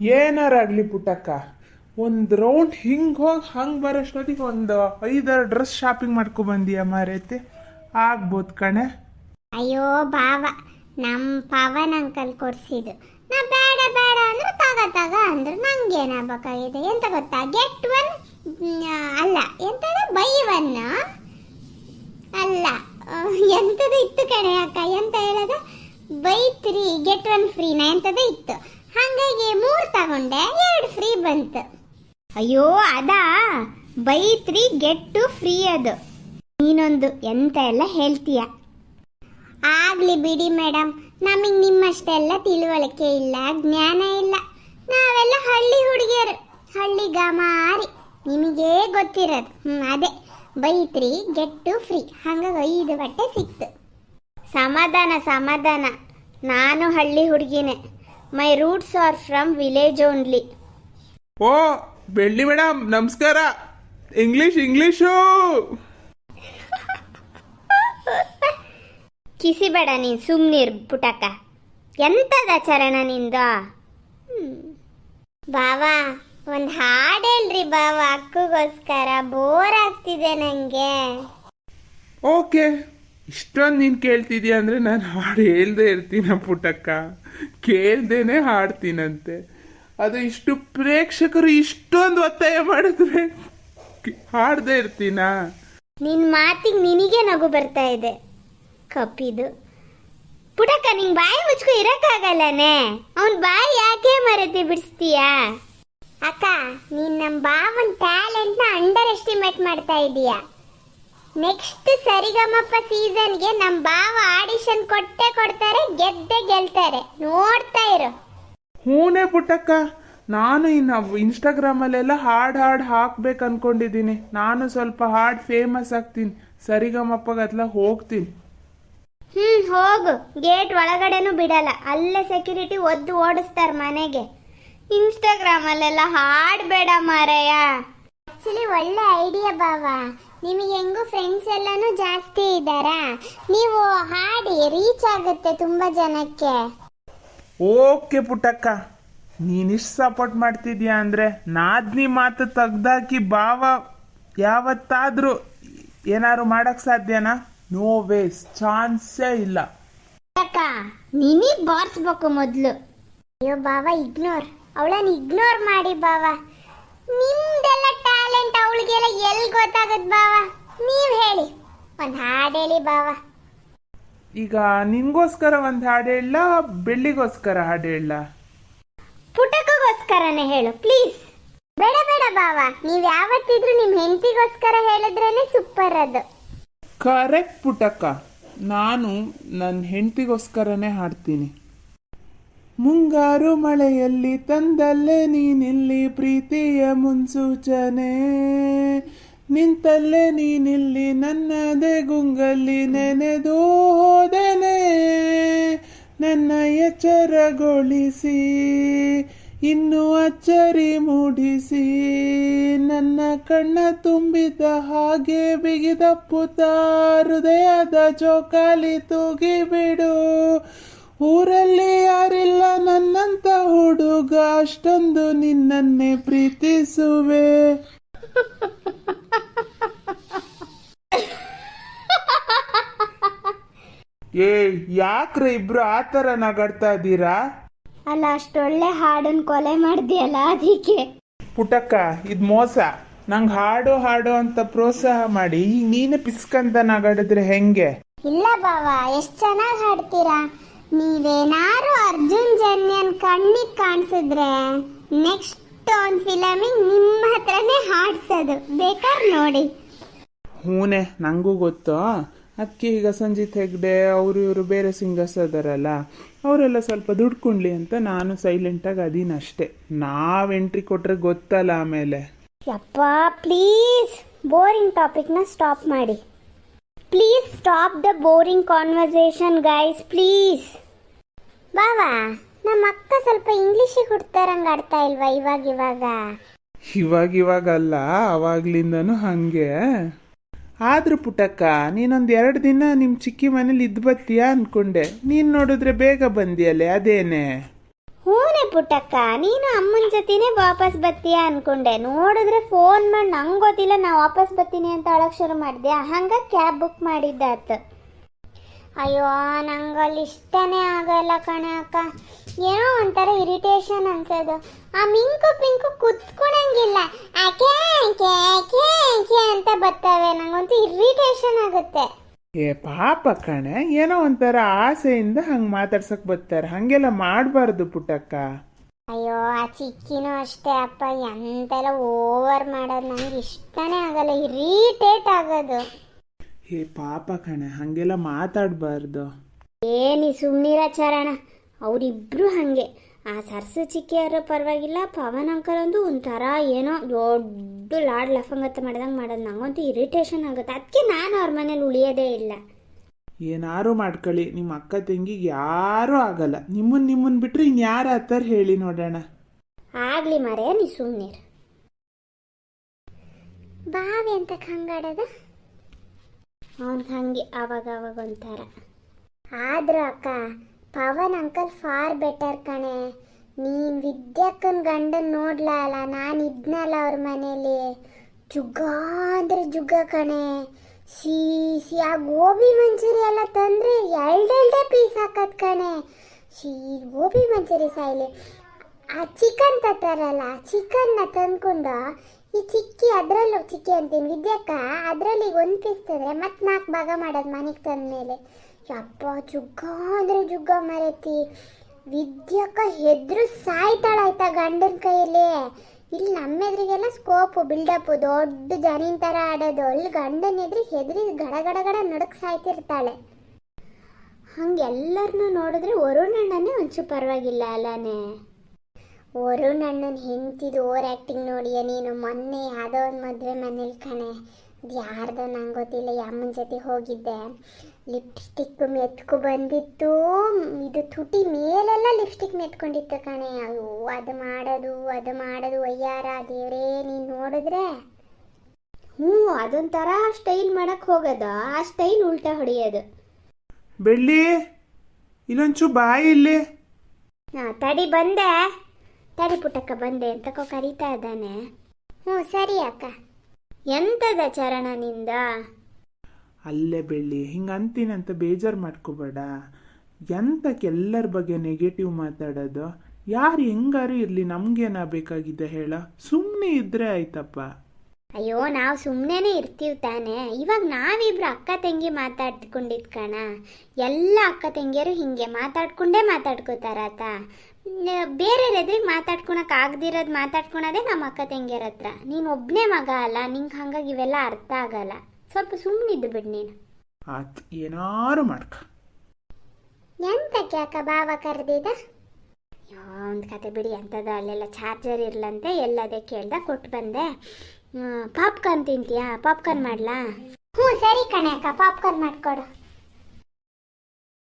ಏನಾರಾಗ್ಲಿ ಪುಟ್ಟಕ್ಕ? ಒಂದು ರೌಂಡ್ ಹಿಂಗೆ ಹೋಗಿ ಹಂಗೆ ಬರೋಷ್ಟೊತ್ತಿಗೆ ಒಂದು ಐದಾರು ಡ್ರೆಸ್ ಶಾಪಿಂಗ್ ಮಾಡ್ಕೊ ಬಂದೀಯ ಮಾರೈತಿ? ಆಗ್ಬೋದು ಕಣೆ. ಅಯ್ಯೋ ಬಾವ ನಮ್ಮ ಪವನ್ ಅಂಕಲ್ ಕೊಡ್ಸಿದ್ದು. ನಾ ಬೇಡ ಬೇಡ ಅಂದ್ರೆ ತಗ ತಗ ಅಂದ್ರು. ನಂಗೇನಾಗಬೇಕಾಗಿದೆ? ಎಂತ ಗೊತ್ತಾ? ಗೆಟ್ ಒನ್ ಅಲ್ಲ. ಎಂತದ? ಬೈ ಒನ್ ಅಲ್ಲ. ಎಂತದು ಇತ್ತು ಕಣೆ ಅಕ್ಕ? ಎಂತ ಹೇಳದ? ಬೈ ತ್ರೀ ಗೆಟ್ ಒನ್ ಫ್ರೀನ ಎಂತದ ಇತ್ತು? ಹಾಗಾಗಿ ಮೂರು ತಗೊಂಡೆ, ಎರಡು ಫ್ರೀ ಬಂತು. ಅಯ್ಯೋ, ಅದಾ? Buy three get two free ಅದು. ನೀನೊಂದು ಎಂತ ಎಲ್ಲ ಹೇಳ್ತೀಯ? ಆಗ್ಲಿ ಬಿಡಿ ಮೇಡಮ್ ನಮಗೆ ನಿಮ್ಮಷ್ಟೆಲ್ಲ ತಿಳುವಳಿಕೆ ಇಲ್ಲ, ಜ್ಞಾನ ಇಲ್ಲ. ನಾವೆಲ್ಲ ಹಳ್ಳಿ ಹುಡುಗಿಯರು, ಹಳ್ಳಿ ಗಮಾರಿ. ನಿಮಗೇ ಗೊತ್ತಿರೋದು. ಹ್ಮ್, ಅದೇ. Buy three get two free ಹಂಗಾಗಿ ಐದು ಬಟ್ಟೆ ಸಿಕ್ತು. ಸಮಾಧಾನ ಸಮಾಧಾನ. ನಾನು ಹಳ್ಳಿ ಹುಡುಗಿನೇ. My roots are from village only O Belli madam ನಮಸ್ಕಾರ. ಇಂಗ್ಲೀಷ್ ಇಂಗ್ಲೀಷು ಕಿಸಿಬೇಡ ನೀನು ಸುಮ್ಮನಿರ್ ಪುಟಕ ಎಂತದ ಚರಣ ನಿಂದು? ಬಾವಾ ಒಂದು ಹಾಡು ಹೇಳ್ರಿ ಬಾವ ಅಕ್ಕಗೋಸ್ಕರ. ಬೋರ್ ಆಗ್ತಿದೆ ನನಗೆ ಓಕೆ ಇಷ್ಟೊಂದು ನೀನು ಕೇಳ್ತಿದ್ಯಾ ಅಂದರೆ ನಾನು ಹಾಡು ಹೇಳ್ದೆ ಇರ್ತೀನ ಪುಟಕ್ಕ. ಕೇಳ್ದೇನೆ ಹಾಡ್ತೀನಂತೆ. ಅದು ಇಷ್ಟು ಪ್ರೇಕ್ಷಕರು ಇಷ್ಟೊಂದು ಒತ್ತಾಯ ಮಾಡಿದ್ರೆ ಹಾಡ್ದೇ ಇರ್ತೀನಾ? ನಿನ್ನ ಮಾತಿಗೆ ನಿನಗೆ ನಗು ಬರ್ತಾ ಇದೆ. ಕಪ್ಪಿದು ಪುಟಕ್ಕ, ನಿಂಗೆ ಬಾಯಿ ಮುಚ್ಕೊ ಇರಕ್ಕಾಗಲ್ಲನೆ? ಅವನ್ ಬಾಯಿ ಯಾಕೆ ಮರೆತಿ ಬಿಡಿಸ್ತೀಯಾ? ಅಕ್ಕ, ನೀನ್ ನಮ್ಮ ಬಾವನ್ ಟ್ಯಾಲೆಂಟ್ನ ಅಂಡರ್ ಎಸ್ಟಿಮೇಟ್ ಮಾಡ್ತಾ ಇದೀಯ? ನೆಕ್ಸ್ಟ್ ಸರಿಗಮಪ್ಪ ಸೀಸನ್ಗೆ ನಮ್ಮ ಬಾವ ಆಡಿಷನ್ ಕೊಟ್ಟೆ ಕೊಡ್ತಾರೆ ಗೆದ್ದೆ ಗೆಲ್ತಾರೆ. ನೋಡ್ತಾ ಇರು. ಹೂನೇ ಪುಟ್ಟಕ್ಕ ನಾನು ಇನ್ನು ಇನ್ಸ್ಟಾಗ್ರಾಮಲ್ಲೆಲ್ಲ ಹಾಡು ಹಾಡು ಹಾಕ್ಬೇಕು ಅನ್ಕೊಂಡಿದ್ದೀನಿ. ನಾನು ಸ್ವಲ್ಪ ಹಾಡು ಫೇಮಸ್ ಆಗ್ತೀನಿ. ಸರಿಗಮಪ್ಪಗತ್ಲ ಹೋಗ್ತೀನಿ. ಹ್ಮ್ ಹೋಗು. ಗೇಟ್ ಒಳಗಡೆನೂ ಬಿಡಲ್ಲ. ಅಲ್ಲೇ ಸೆಕ್ಯೂರಿಟಿ ಒದ್ದು ಓಡಿಸ್ತಾರ ಮನೆಗೆ. ಇನ್ಸ್ಟಾಗ್ರಾಮ್ ಅಲ್ಲೆಲ್ಲ ಹಾಡ್ಬೇಡ ಮಾರಯ್ಯ. ಆಕ್ಚುಲಿ ಒಳ್ಳೆ ಐಡಿಯಾ ಬಾವ ನಿಮಗೆ ಹೆಂಗೂ ಫ್ರೆಂಡ್ಸ್ ಎಲ್ಲಾನು ಜಾಸ್ತಿ ಇದ್ದಾರಾ? ನೀವು ಹಾಡಿ ರೀಚ್ ಆಗುತ್ತೆ ತುಂಬಾ ಜನಕ್ಕೆ. ಓಕೆ ಪುಟ್ಟಕ್ಕ ನೀನಿಷ್ಟು ಸಪೋರ್ಟ್ ಮಾಡ್ತಿದ್ಯಾ ಅಂದರೆ ನಾದ್ನಿ ಮಾತು ತೆಗ್ದಾಕಿ ಭಾವ ಯಾವತ್ತಾದರೂ ಏನಾದ್ರು ಮಾಡಕ್ ಸಾಧ್ಯನಾ? ನೋ ವೇಸ್ ಚಾನ್ಸೇ ಇಲ್ಲ. ಅಕ್ಕ ನಿನಗ್ ಬಾರಿಸ್ಬೇಕು ಮೊದ್ಲು. ಅಯ್ಯೋ ಬಾವ ಇಗ್ನೋರ್ ಅವಳನ್ನ ಇಗ್ನೋರ್ ಮಾಡಿ ಬಾವ ನಿಮ್ದೆಲ್ಲ ಟ್ಯಾಲೆಂಟ್ ಅವಳಿಗೆಲ್ಲ ಎಲ್ಲಿ ಗೊತ್ತಾಗದ್ ಬಾವ? ನೀವ್ ಹೇಳಿ. ಒಂದ್ ಹಾಡ್ ಹೇಳಿ ಬಾವ. ಈಗ ನಿನ್ಗೋಸ್ಕರ ಒಂದ್ ಹಾಡು ಹೇಳ ಬೆಳ್ಳಿಗೋಸ್ಕರ ಹಾಡು ಹೇಳ? ಪುಟಕಗೋಸ್ಕರನೇ ಹೇಳು ಪ್ಲೀಸ್ ಬೇಡ ಬೇಡ ಬಾವ. ನೀವ್ ಯಾವತ್ತಿದ್ರು ನಿಮ್ ಹೆಂಡತಿಗೋಸ್ಕರ ಹೇಳಿದ್ರೇನೆ ಸೂಪರ್ ಅದು. ಕರೆಕ್ಟ್ ಪುಟಕ. ನಾನು ನನ್ನ ಹೆಂಡತಿಗೋಸ್ಕರನೇ ಹಾಡ್ತೀನಿ. ಮುಂಗಾರು ಮಳೆಯಲ್ಲಿ ತಂದಲ್ಲೇ ನೀನಿಲ್ಲಿ ಪ್ರೀತಿಯ ಮುನ್ಸೂಚನೆ. ನಿಂತಲ್ಲೇ ನೀನಿಲ್ಲಿ ನನ್ನದೇ ಗುಂಗಲ್ಲಿ ನೆನೆದು ಹೋದನೆ. ನನ್ನ ಎಚ್ಚರಗೊಳಿಸಿ, ಇನ್ನು ಅಚ್ಚರಿ ಮೂಡಿಸಿ. ನನ್ನ ಕಣ್ಣ ತುಂಬಿದ ಹಾಗೆ ಬಿಗಿದ ಪುತ ಹೃದಯದ ಚೋಕಾಲಿ ತೂಗಿಬಿಡು. ಊರಲ್ಲಿ ಹುಡುಗ ಅಷ್ಟೊಂದು ನಿನ್ನನ್ನೇ ಪ್ರೀತಿಸುವೆ. ಏ ಯಾಕ್ರೆ ಇಬ್ರು ಆ ಥರ ನಗಾಡ್ತಾ ಇದ್ದೀರಾ? ಅಲ್ಲ ಅಷ್ಟೊಳ್ಳೆ ಹಾಡನ್ ಕೊಲೆ ಮಾಡಿದ್ಯಲ್ಲ ಅದಕ್ಕೆ ಪುಟಕ್ಕ ಇದು ಮೋಸ. ನಂಗೆ ಹಾಡು ಹಾಡು ಅಂತ ಪ್ರೋತ್ಸಾಹ ಮಾಡಿ ಈಗ ನೀನೇ ಪಿಸ್ಕಂತ ನಗಾಡಿದ್ರೆ ಹೆಂಗೆ? ಇಲ್ಲ ಬಾವಾ ಎಷ್ಟ್ ಚೆನ್ನಾಗಿ ಹಾಡ್ತೀರಾ? ನೀವೇನಾರು ಅರ್ಜುನ್ ಕಣ್ಣಿಗೆ ಕಾಣಿಸಿದ್ರೆ ನೆಕ್ಸ್ಟ್ ಒಂದು ಫಿಲಮಿಗೆ ನಿಮ್ಮ ಹತ್ರನೇ ಹಾಡ್ಸೋದು. ಬೇಕಾದ್ರೆ ನೋಡಿ. ಹೂನೆ ನಂಗೂ ಗೊತ್ತು. ಅದಕ್ಕೆ ಈಗ ಸಂಜಿತ್ ಹೆಗ್ಡೆ ಅವರು ಇವರು ಬೇರೆ ಸಿಂಗರ್ಸ್ ಅದಾರಲ್ಲ ಅವರೆಲ್ಲ ಸ್ವಲ್ಪ ದುಡ್ಕೊಂಡ್ಲಿ ಕೊಡ್ಲಿ ಅಂತ ನಾನು ಸೈಲೆಂಟಾಗಿ ಅದೀನಿ ಅಷ್ಟೇ ನಾವು ಎಂಟ್ರಿ ಕೊಟ್ರೆ ಗೊತ್ತಲ್ಲ ಆಮೇಲೆ. ಯಪ್ಪ ಪ್ಲೀಸ್ ಬೋರಿಂಗ್ ಟಾಪಿಕ್ನ ಸ್ಟಾಪ್ ಮಾಡಿ. Please stop the boring conversation guys please ಬಾವಾ ನಮ್ಮ ಅಕ್ಕ ಸ್ವಲ್ಪ ಇಂಗ್ಲೀಷಿಗೆ ಹುಡ್ತಾರಂಗೆ ಆಡ್ತಾ ಇಲ್ವಾ ಇವಾಗ ಇವಾಗ? ಇವಾಗ ಅಲ್ಲ ಅವಾಗ್ಲಿಂದನು ಹಾಗೆ. ಆದ್ರೂ ಪುಟಕ್ಕ ನೀನೊಂದು ಎರಡು ದಿನ ನಿಮ್ಮ ಚಿಕ್ಕಿ ಮನೇಲಿ ಇದ್ದು ಬತ್ತೀಯಾ ಅನ್ಕೊಂಡೆ. ನೀನು ನೋಡಿದ್ರೆ ಬೇಗ ಬಂದಿಯಲ್ಲೇ ಅದೇನೆ? ಹೂನೆ ಪುಟ್ಟಕ್ಕ ನೀನು ಅಮ್ಮನ ಜೊತೆನೇ ವಾಪಸ್ ಬತ್ತೀಯ ಅನ್ಕೊಂಡೆ. ನೋಡಿದ್ರೆ ಫೋನ್ ಮಾಡಿ ನಂಗೆ ಗೊತ್ತಿಲ್ಲ ನಾ ವಾಪಸ್ ಬತ್ತೀನಿ ಅಂತ ಅಳಕ್ ಶುರು ಮಾಡಿದೆ. ಹಂಗ ಕ್ಯಾಬ್ ಬುಕ್ ಮಾಡಿದ್ದಾತ. ಅಯ್ಯೋ ನಂಗೆ ಅಲ್ಲಿ ಇಷ್ಟನೇ ಆಗಲ್ಲ ಕಣೆ ಅಕ್ಕ. ಏನೋ ಒಂಥರ ಇರಿಟೇಷನ್ ಅನ್ಸೋದು. ಆ ಮಿಂಕು ಪಿಂಕು ಕುತ್ಕೊಳಂಗಿಲ್ಲ ಆಕೆ ಆಕೆ ಆಕೆ ಆಕೆ ಅಂತ ಬರ್ತವೆ. ನಂಗಂತೂ ಇರಿಟೇಷನ್ ಆಗುತ್ತೆ. ಏ ಪಾಪ ಕಣೆ. ಏನೋ ಒಂಥರ ಆಸೆಯಿಂದ ಹಂಗೆ ಮಾತಾಡ್ಸಕ್ ಬರ್ತಾರೆ. ಹಂಗೆಲ್ಲ ಮಾಡಬಾರ್ದು ಪುಟ್ಟಕ್ಕ. ಅಯ್ಯೋ ಆ ಚಿಕ್ಕಿನೂ ಅಷ್ಟೇ ಅಪ್ಪ. ಎಂತೆಲ್ಲ ಓವರ್ ಮಾಡೋದು. ನಂಗೆ ಇಷ್ಟನೇ ಆಗಲ್ಲ. ಇರಿಟೇಟ್ ಆಗೋದು. ಏ ಪಾಪ ಕಣೆ ಹಂಗೆಲ್ಲ ಮಾತಾಡಬಾರ್ದು. ಏನಿ ಸುಮ್ನಿರ ಚರಣ ಅವರಿಬ್ರು ಹಾಗೆ. ಆ ಸರ್ಸು ಚಿಕ್ಕಿಯವರು ಪರವಾಗಿಲ್ಲ ಪವನ್ ಅಂಕಲ್ ಒಂದು ಒಂಥರ ಏನೋ ದೊಡ್ಡ ಲಾಡ್ ಲಫಂಗತ್ತ ಮಾಡ್ದಂಗೆ ಮಾಡೋದು. ನಂಗಂತೂ ಇರಿಟೇಷನ್ ಆಗುತ್ತೆ. ಅದಕ್ಕೆ ನಾನು ಅವ್ರ ಮನೇಲಿ ಉಳಿಯೋದೇ ಇಲ್ಲ. ಏನಾರು ಮಾಡ್ಕೊಳ್ಳಿ ನಿಮ್ಮ ಅಕ್ಕ ತಂಗಿಗೆ ಯಾರೂ ಆಗಲ್ಲ. ನಿಮ್ಮನ್ ನಿಮ್ಮನ್ ಬಿಟ್ರೆ ಇನ್ಯಾರು ಆತರ ಹೇಳಿ ನೋಡೋಣ. ಆಗ್ಲಿ ಮರೆಯ ನೀ ಸುಮ್ಮನಿರು ಬಾವಿ ಅಂತ ಹಂಗಾಡೋದು ಅವನ್ಗೆ ಹಂಗೆ ಆವಾಗ ಆವಾಗ ಒಂಥರ ಆದ್ರೂ ಅಕ್ಕ, ಪವನ್ ಅಂಕಲ್ ಫಾರ್ ಬೆಟರ್ ಕಣೆ. ನೀನ್ ವಿದ್ಯಕ್ಕನ ಗಂಡನ್ ನೋಡ್ಲ ಅಲ್ಲ, ನಾನು ಇದ್ನಲ್ಲ ಅವ್ರ ಮನೇಲಿ. ಜುಗ್ಗ ಅಂದ್ರೆ ಜುಗ್ಗ ಕಣೆ. ಸೀಸಿ ಆ ಗೋಬಿ ಮಂಚೂರಿ ಎಲ್ಲ ತಂದ್ರೆ ಎರಡೆರಡೇ ಪೀಸ್ ಹಾಕತ್ ಕಣೆ. ಶೀ ಗೋಬಿ ಮಂಚೂರಿ ಸಾಯ್ಲಿ. ಆ ಚಿಕನ್ ತತ್ತಾರಲ್ಲ ಚಿಕನ್ನ ತಂದ್ಕೊಂಡು ಈ ಚಿಕ್ಕಿ ಅದರಲ್ಲೂ ಚಿಕ್ಕಿ ಅಂತೀನಿ. ವಿದ್ಯಕ್ಕ, ಅದರಲ್ಲಿ ಒಂದು ಪೀಸ್ ತಂದರೆ ಮತ್ತೆ ನಾಲ್ಕು ಭಾಗ ಮಾಡೋದು ಮನೆಗೆ ತಂದ್ಮೇಲೆ. ಯಪ್ಪ, ಜುಗ್ಗ ಅಂದರೆ ಜುಗ್ಗ ಮರೆತಿ. ವಿದ್ಯಕ್ಕ ಹೆದ್ರು ಸಾಯ್ತಾಳಾಯ್ತಾ ಗಂಡನ ಕೈಯಲ್ಲಿ. ಇಲ್ಲಿ ನಮ್ಮ ಎದುರಿಗೆಲ್ಲ ಸ್ಕೋಪು ಬಿಲ್ಡಪ್ಪು ದೊಡ್ಡ ಜನಿನ ಥರ ಆಡೋದು. ಅಲ್ಲಿ ಗಂಡನ ಎದುರು ಹೆದ್ರಿ ಗಡ ಗಡ ನಡಕ್ ಸಾಯ್ತಿರ್ತಾಳೆ. ಹಂಗೆ ಎಲ್ಲರನ್ನೂ ನೋಡಿದ್ರೆ ವರುಣಣ್ಣನೇ ಒಂಚೂ ಪರವಾಗಿಲ್ಲ ಅಲ್ಲನೇ. ವರುಣ್ ಅಣ್ಣನ ಹೆಂಡ್ತಿದು ಓವರ್ ಆ್ಯಕ್ಟಿಂಗ್ ನೋಡಿಯ ನೀನು ಮೊನ್ನೆ ಯಾವುದೋ ಒಂದು ಮದುವೆ ಮನೇಲಿ ಕಣೆ. ಅದು ಯಾರ್ದೋ ನಂಗೆ ಗೊತ್ತಿಲ್ಲ ಯಮ್ಮನ ಅಮ್ಮನ ಜೊತೆ ಹೋಗಿದ್ದೆ. ಲಿಪ್ಸ್ಟಿಕ್ ಮೆತ್ಕು ಬಂದಿತ್ತು. ಇದು ತುಟಿ ಮೇಲೆಲ್ಲ ಲಿಪ್ಸ್ಟಿಕ್ ಮೆತ್ಕೊಂಡಿತ್ತು ಕಣೆ. ಅಯ್ಯೋ ಅದು ಮಾಡೋದು ಅದು ಮಾಡೋದು. ಅಯ್ಯಾರ ದೇವ್ರೇ ನೀನು ನೋಡಿದ್ರೆ? ಹ್ಞೂ ಅದೊಂಥರ ಸ್ಟೈಲ್ ಮಾಡಕ್ಕೆ ಹೋಗೋದು. ಆ ಸ್ಟೈಲ್ ಉಲ್ಟಾ ಹೊಡೆಯೋದು. ಬೆಳ್ಳಿ ಇಲ್ಲೊಂಚು ಬಾಯಿ ಇಲ್ಲಿ. ತಡಿ ಬಂದೆ. ತಡಿ ಪುಟ್ಟಕ್ಕ ಬಂದೆ ಅಂತ ಕರೀತಾ ಇದ್ದಾನೆ. ಹ್ಞೂ ಸರಿ ಅಕ್ಕ. ಎಂತದ ಚರಣ ನಿಂದ? ಅಲ್ಲೇ ಬೆಳ್ಳಿ ಹಿಂಗೆ ಅಂತೀನಂತ ಬೇಜಾರು ಮಾಡ್ಕೋಬೇಡ. ಎಂತಕ್ಕೆ ಎಲ್ಲರ ಬಗ್ಗೆ ನೆಗೆಟಿವ್ ಮಾತಾಡೋದು? ಯಾರು ಹೆಂಗಾರು ಇರಲಿ ನಮ್ಗೇನ ಬೇಕಾಗಿದೆ ಹೇಳ. ಸುಮ್ಮನೆ ಇದ್ರೆ ಆಯ್ತಪ್ಪ. ಅಯ್ಯೋ ನಾವು ಸುಮ್ಮನೆ ಇರ್ತೀವಿ ತಾನೆ. ಇವಾಗ ನಾವಿಬ್ರು ಅಕ್ಕ ತಂಗಿ ಮಾತಾಡ್ಕೊಂಡಿದ್ ಕಣ. ಎಲ್ಲ ಅಕ್ಕ ತಂಗಿಯರು ಹಿಂಗೆ ಮಾತಾಡ್ಕೊಂಡೇ ಮಾತಾಡ್ಕೋತಾರತ. ಬೇರೆ ಎದುರಿಗೆ ಮಾತಾಡ್ಕೊಳಕ್ ಆಗದಿರೋದು ಮಾತಾಡ್ಕೊಳೋದೇ ನಮ್ಮ ಅಕ್ಕ ತಂಗಿಯರ ಹತ್ರ. ನೀನು ಒಬ್ಬನೇ ಮಗ ಅಲ್ಲ ನಿಂಗೆ ಹಂಗಾಗಿ ಇವೆಲ್ಲ ಅರ್ಥ ಆಗಲ್ಲ. ಸ್ವಲ್ಪ ಸುಮ್ಮನಿದ್ದು ಬಿಡು ನೀನು. ಆತ್ ಏನಾರು ಮಾಡ್ಕ. ಎಂತಕ್ಕೆ ಅಕ್ಕ ಬಾವ ಕರೆದಿದ? ಒಂದು ಕತೆ ಬಿಡಿ ಅಂಥದ್ದು ಅಲ್ಲೆಲ್ಲ ಚಾರ್ಜರ್ ಇರ್ಲಂತೆ ಎಲ್ಲದೇ ಕೇಳ್ದ ಕೊಟ್ಟು ಬಂದೆ. ಪಾಪ್ಕಾರ್ನ್ ತಿಂತೀಯಾ? ಪಾಪ್ಕಾರ್ನ್ ಮಾಡ್ಲಾ? ಹ್ಞೂ ಸರಿ ಕಣೆ ಅಕ್ಕ ಪಾಪ್ಕಾರ್ನ್ ಮಾಡ್ಕೊಡು.